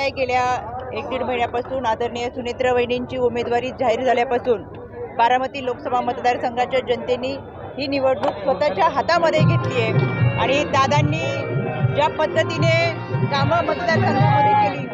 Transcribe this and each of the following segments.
आहे गेल्या एक दीड महिन्यापासून आदरणीय सुनेत्र वहिनींची उमेदवारी जाहीर झाल्यापासून बारामती लोकसभा मतदारसंघाच्या जनतेने ही निवडणूक स्वतःच्या हातामध्ये घेतली आहे. आणि दादांनी ज्या पद्धतीने कामं मतदारसंघामध्ये केली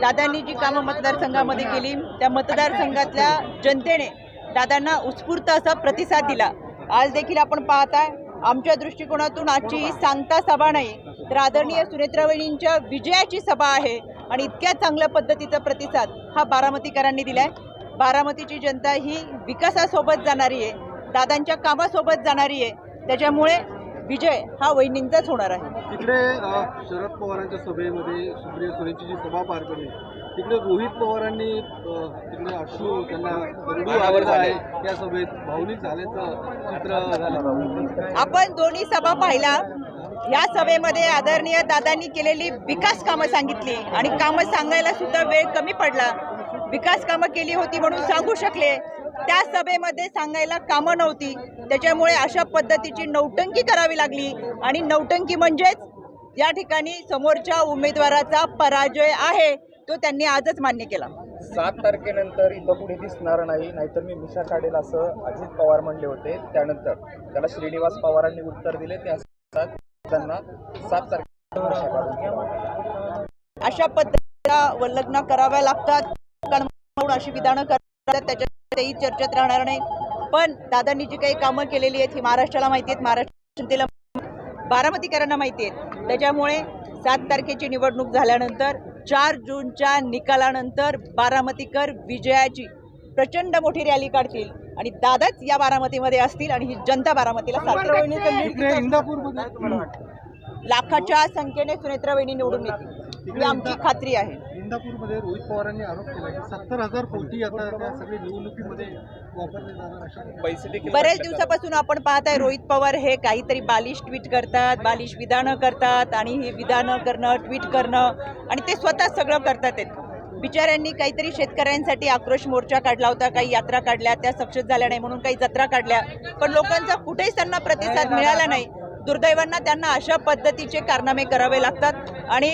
दादांनी जी कामं मतदारसंघामध्ये केली त्या मतदारसंघातल्या जनतेने दादांना उत्स्फूर्त असा प्रतिसाद दिला. आज देखील आपण पाहताय आमच्या दृष्टिकोनातून आजची ही सांगता सभा नाही तर आदरणीय सुनेत्रावणींच्या विजयाची सभा आहे आणि इतक्या चांगल्या पद्धतीचा प्रतिसाद हा बारामतीकरांनी दिलाय. बारामतीची जनता ही विकासासोबत जाणारी आहे दादांच्या कामासोबत जाणारी आहे. त्याच्यामुळे विजय हा वहिनींचाच होणार आहे. तिकडे शरद पवारांच्या सभेमध्ये सुप्रिया सुळेंची जी सभा पार पडली तिकडे रोहित पवारांनी तिकडे अश्रू त्यांना आहे त्या सभेत भावनिक झाल्याचं चित्र झालं. आपण दोन्ही सभा पाहिला. या सभेमध्ये आदरणीय दादांनी केलेली विकास कामं सांगितली आणि कामं सांगायला सुद्धा वेळ कमी पडला. विकास कामं केली होती म्हणून सांगू शकले. त्या सभेमध्ये सांगायला कामं नव्हती. त्याच्यामुळे अशा पद्धतीची नौटंकी करावी लागली. आणि नौटंकी म्हणजेच या ठिकाणी समोरच्या उमेदवाराचा पराजय आहे तो त्यांनी आजच मान्य केला. सात तारखेनंतर इथं कुणी दिसणार नाही नाहीतर मी मिशा काढेल असं अजित पवार म्हणले होते. त्यानंतर त्याला श्रीनिवास पवारांनी उत्तर दिले. त्या त्यांना सात तारखेला अशा पद्धतीला वल्लग्न कराव्या लागतात. अशी विधानं करतात. त्याच्यातही चर्चेत राहणार नाही. पण दादांनी जी काही कामं केलेली आहेत ही महाराष्ट्राला माहिती आहेत. महाराष्ट्र जनतेला बारामतीकरांना माहिती आहेत. त्याच्यामुळे सात तारखेची निवडणूक झाल्यानंतर चार जूनच्या निकालानंतर बारामतीकर विजयाची प्रचंड मोठी रॅली काढतील. आणि दादाच या बारामतीमध्ये असतील आणि ही जनता बारामतीला लाखाच्या संख्येने सुनेत्रा वहिनी निवडून येतील. ही आमची खात्री आहे. इंदापूरमध्ये रोहित पवारांनी आरोप केला की सत्तर हजार कोटी आता त्या सगळे निवडणुकीमध्ये वापरले जाणार अशा पैसे देखील बरेच खर्च दिवसापासून आपण पाहताय रोहित पवार हे काहीतरी बालिश ट्विट करतात बालिश विधानं करतात आणि ही विधानं करणं ट्विट करणं आणि ते स्वतः सगळं करतात आहेत बिचाऱ्यांनी काहीतरी शेतकऱ्यांसाठी आक्रोश मोर्चा काढला होता काही यात्रा काढल्या त्या सक्सेस झाल्या नाही म्हणून काही जत्रा काढल्या. पण लोकांचा कुठेच त्यांना प्रतिसाद मिळाला नाही. दुर्दैवांना त्यांना अशा पद्धतीचे कारनामे करावे लागतात. आणि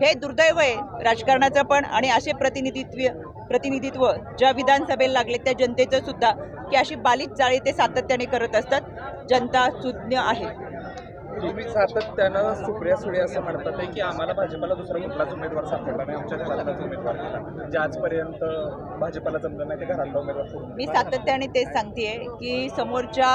हे दुर्दैव आहे राजकारणाचं पण आणि असे प्रतिनिधित्व प्रतिनिधित्व ज्या विधानसभेला लागले त्या जनतेचं सुद्धा की अशी बालिश चाळी ते सातत्याने करत असतात. जनता सुज्ञ आहे. तुम्ही सातत्यानं सुप्रिया सुळे असं म्हणतात की आम्हाला भाजपाला दुसरा कुठलाच उमेदवार सापडला नाही. आमच्या घरातलाच उमेदवार केला जे आजपर्यंत भाजपाला जमलं नाही ते घरातला उमेदवार सोडून मी सातत्याने तेच सांगतेय की समोरच्या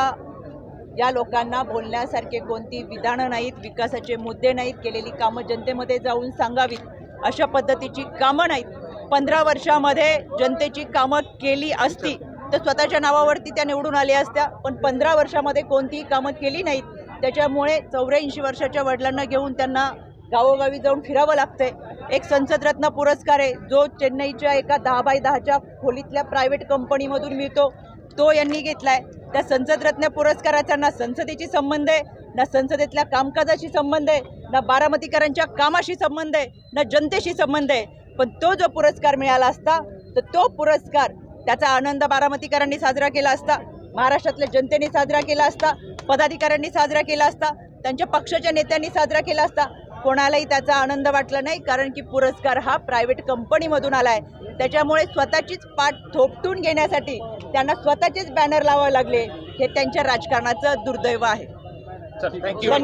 या लोकांना बोलण्यासारखे कोणती विधानं नाहीत विकासाचे मुद्दे नाहीत केलेली कामं जनतेमध्ये जाऊन सांगावीत अशा पद्धतीची कामं नाहीत. पंधरा वर्षामध्ये जनतेची कामं केली असती तर स्वतःच्या नावावरती त्या निवडून आल्या असत्या पण पंधरा वर्षामध्ये कोणतीही कामं केली नाहीत. त्याच्यामुळे चौऱ्याऐंशी वर्षाच्या वडिलांना घेऊन त्यांना गावोगावी जाऊन फिरावं लागतंय. एक संसदरत्न पुरस्कार आहे. जो चेन्नईच्या एका दहा बाय दहाच्या खोलीतल्या प्रायव्हेट कंपनीमधून मिळतो तो यांनी घेतला आहे त्या संसदरत्न पुरस्काराचा ना संसदेशी संबंध आहे ना संसदेतल्या कामकाजाशी संबंध आहे ना बारामतीकरांच्या कामाशी संबंध आहे ना जनतेशी संबंध आहे. पण तो जो पुरस्कार मिळाला असता तर तो पुरस्कार त्याचा आनंद बारामतीकरांनी साजरा केला असता महाराष्ट्रातल्या जनतेने साजरा केला असता पदाधिकाऱ्यांनी साजरा केला असता त्यांच्या पक्षाच्या नेत्यांनी साजरा केला असता कोणालाही त्याचा आनंद वाटला नाही कारण की पुरस्कार हा प्रायव्हेट कंपनीमधून आला आहे त्याच्यामुळे स्वतःचीच पाठ थोपटून घेण्यासाठी त्यांना स्वतःचेच बॅनर लावावे लागले. हे त्यांच्या राजकारणाचं दुर्दैव आहे. धन्यवाद.